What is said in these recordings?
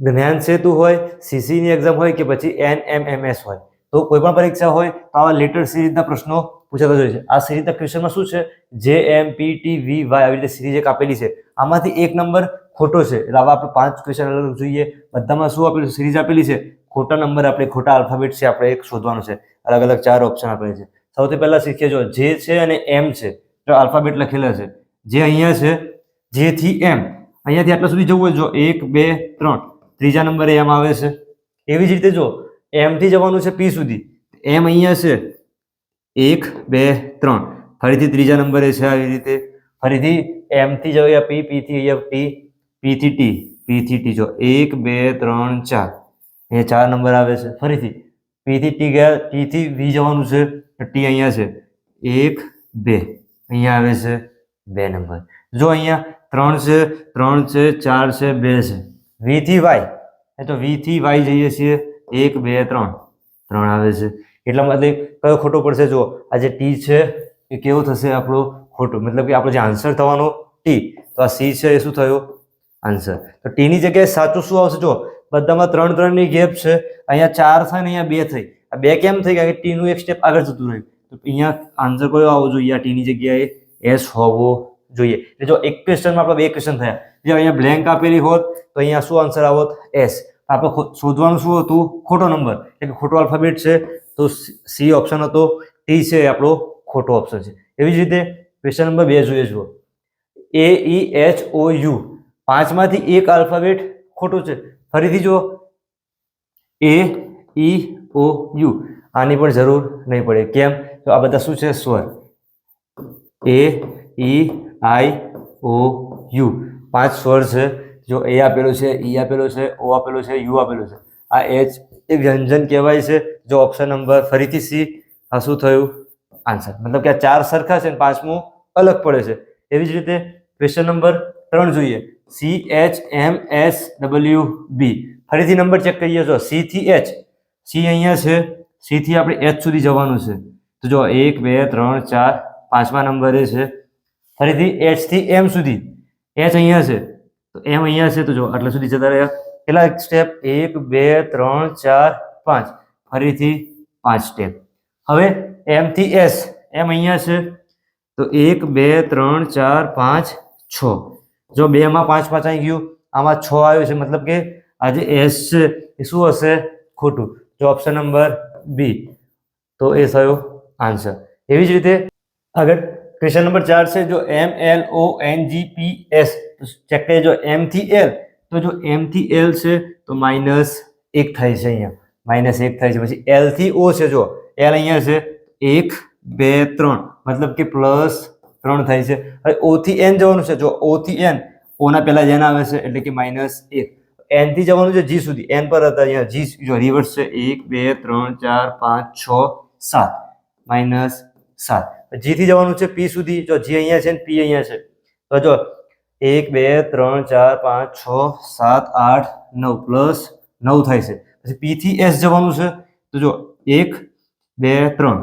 જ્ઞાન સેતુ હોય સીસીની એક્ઝામ હોય કે પછી એન એમ એમ એસ હોય. તો કોઈ પણ પરીક્ષા હોય, તો આવા લેટર સિરીઝના પ્રશ્નો પૂછાતા જોઈએ છે. આ સિરીઝના ક્વેશ્ચનમાં શું છે? જે એમ પી ટી વી વાય આવી રીતે સિરીઝ એક આપેલી છે. આમાંથી એક નંબર ખોટો છે. એટલે આવા આપણે પાંચ ક્વેશ્ચન અલગ જોઈએ. બધામાં શું આપેલું સિરીઝ આપેલી છે. ખોટા નંબર આપણે ખોટા આલ્ફાબેટ છે, આપણે એક શોધવાનું છે. અલગ અલગ ચાર ઓપ્શન આપેલા છે. સૌથી પહેલાં શીખીએ જો જે છે અને એમ છે. તો આલ્ફાબેટ લખેલા છે. જે અહીંયા છે. જે થી એમ અહીંયાથી આટલા સુધી જવું હોય જો, એક, બે, ત્રણ. ત્રીજા નંબરે એમ આવે છે. એવી જ રીતે જો એમથી જવાનું છે પી સુધી. એમ અહીંયા છે એક, બે, ત્રણ. ફરીથી ત્રીજા નંબરે છે આવી રીતે. ફરીથી એમથી જઈએ પી પી થી અહીંયા ટી પી થી ટી પીથી ટી જો, એક, બે, ત્રણ, ચાર. અહીંયા ચાર નંબર આવે છે. ફરીથી પી થી ટી ગયા ટીથી વી જવાનું છે. ટી અહીંયા છે. એક, બે. અહીંયા આવે છે બે નંબર. જો અહીંયા ત્રણ છે ત્રણ છે, ચાર છે, બે છે. વી થી વાય. એ તો વી થી વાય જઈએ છીએ. એક, બે, ત્રણ. ત્રણ આવે છે. એટલા માટે કયો ખોટો પડશે જો આ જે ટી છે, એ કેવો થશે આપણો ખોટો? મતલબ કે આપણો જે આન્સર થવાનો ટી. તો આ સી છે, એ શું થયો? આન્સર તો ટીની જગ્યાએ સાચું શું આવશે જો બધામાં ત્રણ, ત્રણની ગેપ છે. અહીંયા ચાર થાય ને અહીંયા બે થઈ. આ બે કેમ થઈ? કારણ કે ટીનું એક સ્ટેપ આગળ જતું રહ્યું. તો અહીંયા આન્સર કયો આવવો જોઈએ? આ ટીની જગ્યાએ એસ હોવો જોઈએ. એટલે જો એક ક્વેશ્ચનમાં આપણે બે ક્વેશ્ચન થયા. જે અહીંયા બ્લેન્ક આપેલી હોત, તો અહીંયા શું આન્સર આવત? એસ આપણે શોધવાનું શું હતું? ખોટો નંબર એટલે કે ખોટો આલ્ફાબેટ છે, તો સી ઓપ્શન હતો. ટી છે આપણો ખોટો ઓપ્શન છે. એવી જ રીતે ક્વેશ્ચન નંબર બે જોઈએ જુઓ. એ ઈ એચ ઓ યુ પાંચમાંથી એક આલ્ફાબેટ ખોટો છે. ફરીથી જુઓ. એ ઈ ઓ યુ આની પણ જરૂર નહીં પડે. કેમ? તો આ બધા શું છે? સ્વર. A E I, O, U. પાંચ સ્વર છે, જો એ આપેલું છે, ઈ આપેલો છે, ઓ આપેલો છે, યુ આપેલું છે. આ એચ એ વ્યંજન કહેવાય છે, જો ઓપ્શન નંબર ફરીથી સી. આ શું થયું? આન્સર મતલબ કે આ ચાર સરખા છે અને પાંચમું અલગ પડે છે. એવી જ રીતે ક્વેશ્ચન નંબર ત્રણ જોઈએ. C H M S W B ફરીથી નંબર ચેક કરીએ જો સી થી એચ સી અહીંયા છે. સી થી આપણે એચ સુધી જવાનું છે. તો જો એક, બે, ત્રણ, ચાર, પાંચમા નંબરે છે. ફરીથી એચથી એમ સુધી. એચ અહીંયા છે. તો એમ અહીંયા છે તો જો આટલા સુધી જતા રહ્યા. કેટલા સ્ટેપ એક, બે, ત્રણ, ચાર, પાંચ. ફરીથી પાંચ સ્ટેપ હવે એમ થી એસ એમ અહીંયા છે. તો એક, બે, ત્રણ, ચાર, પાંચ, છ. જો બેમાં પાંચ પાંચ આવી ગયું, આમાં છ આવ્યું છે, મતલબ કે આ જે એસ છે. એ શું હશે? ખોટું. જો ઓપ્શન નંબર બી તો એ થયો આન્સર એવી જ રીતે આગળ ક્વેશ્ચન નંબર ચાર છે જો M L O N G P S check કરીએ જો એમ થી એલ તો જો એમ થી એલ છે તો માઇનસ એક થાય છે અહીંયા માઇનસ એક થાય છે પછી એલથી ઓ છે જો એલ અહીંયા છે એક બે ત્રણ મતલબ કે પ્લસ ત્રણ થાય છે હવે ઓ થી એન જવાનું છે જો ઓ થી એન ઓના પહેલા જેન આવે છે એટલે કે માઇનસ એક એનથી જવાનું છે જી સુધી એન પર હતા અહીંયા જી જો રિવર્સ છે એક બે ત્રણ ચાર પાંચ છ સાત માઇનસ સાત જી થી જવાનું છે પી સુધી. જો જી અહીંયા છે ને પી અહીંયા છે. તો જો એક, બે, ત્રણ, ચાર, પાંચ, છ, સાત, આઠ, નવ પ્લસ નવ થાય છે. પછી પી થી એસ જવાનું છે. તો જો એક, બે, ત્રણ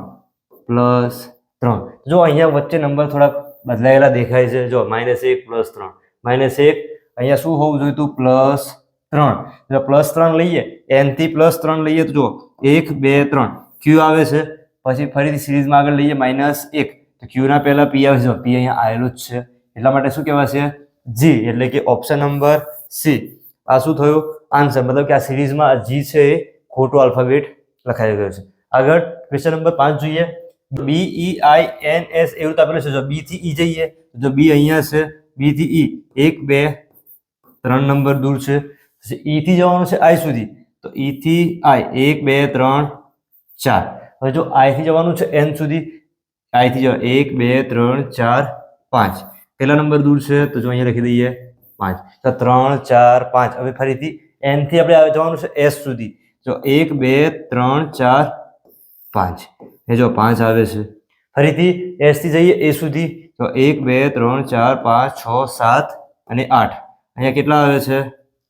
પ્લસ ત્રણ. જો અહીંયા વચ્ચે નંબર થોડાક બદલાયેલા દેખાય છે. જો માઇનસ એક પ્લસ ત્રણ. માઇનસ એક, અહીંયા શું હોવું જોઈએ તું પ્લસ ત્રણ. જો પ્લસ ત્રણ લઈએ એનથી પ્લસ ત્રણ લઈએ તો જો એક, બે, ત્રણ. ક્યુ આવે છે. પછી ફરીથી સિરીઝમાં આગળ લઈએ, માઇનસ એક. તો ક્યુના પહેલા પી આવશે. જો પી અહીંયા આવેલું જ છે. એટલા માટે શું કહેવાશે? જી એટલે કે ઓપ્શન નંબર સી આ શું થયું? આન્સર મતલબ કે આ સિરીઝમાં જી છે એ ખોટો આલ્ફાબેટ લખાઈ ગયો છે. આગળ ક્વેશ્ચન નંબર પાંચ જોઈએ. બી ઈ આઈ એન એસ એવું તો આપેલું છે. જો બી થી ઈ જઈએ જો બી અહીંયા છે બી થી ઈ એક, બે, ત્રણ નંબર દૂર છે. પછી ઈ થી જવાનું છે આઈ સુધી. તો ઈ થી આઈ એક, બે, ત્રણ, ચાર. હવે જો આઈથી જવાનું છે એન સુધી આઈથી જવા એક, બે, ત્રણ, ચાર, પાંચ. પહેલા નંબર દૂર છે? તો જો અહીંયા લખી દઈએ પાંચ. તો ત્રણ, ચાર, પાંચ. હવે ફરીથી એનથી આપણે જવાનું છે એસ સુધી. જો એક, બે, ત્રણ, ચાર, પાંચ. એ જો પાંચ આવે છે. ફરીથી એસથી જઈએ એ સુધી. તો એક, બે, ત્રણ, ચાર, પાંચ, છ, સાત અને આઠ. અહીંયા કેટલા આવે છે?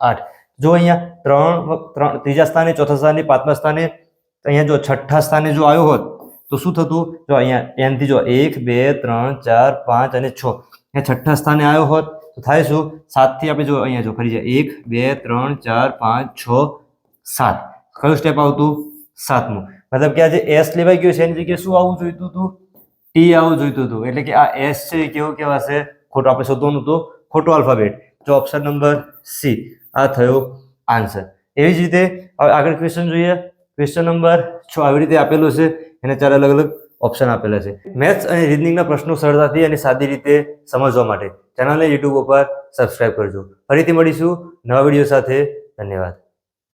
આઠ. જો અહીંયા ત્રણ ત્રણ, ત્રીજા સ્થાને, ચોથા સ્થાને, પાંચમા સ્થાને તો અહીંયા જો છઠ્ઠા સ્થાને જો આવ્યો હોત, તો શું થતું? જો અહીંયા એનથી જો એક, બે, ત્રણ, ચાર, પાંચ અને છ. અહીંયા છઠ્ઠા સ્થાને આવ્યો હોત, તો થાય શું? સાતથી આપણે જો અહીંયા જો ફરી જાય એક, બે, ત્રણ, ચાર, પાંચ, છ, સાત. કયું સ્ટેપ આવતું? સાતમું. મતલબ કે આ જે એસ લેવાઈ ગયું છે, એની જગ્યાએ શું આવવું જોઈતું હતું? ટી આવવું જોઈતું હતું. એટલે કે આ એસ છે એ કેવું કહેવાશે? ખોટું આપણે શોધવાનું હતું. ખોટો આલ્ફાબેટ જો ઓપ્શન નંબર સી આ થયો આન્સર એવી જ રીતે આગળ ક્વેશ્ચન જોઈએ. ક્વેશ્ચન નંબર છ આવી રીતે આપેલો છે. એને ચાર અલગ અલગ ઓપ્શન આપેલા છે. મેથ્સ અને રીઝનિંગના પ્રશ્નો સરળતાથી અને સાદી રીતે સમજવા માટે. ચેનલને યુટ્યુબ ઉપર સબસ્ક્રાઈબ કરજો. ફરીથી મળીશું નવા વીડિયો સાથે. ધન્યવાદ.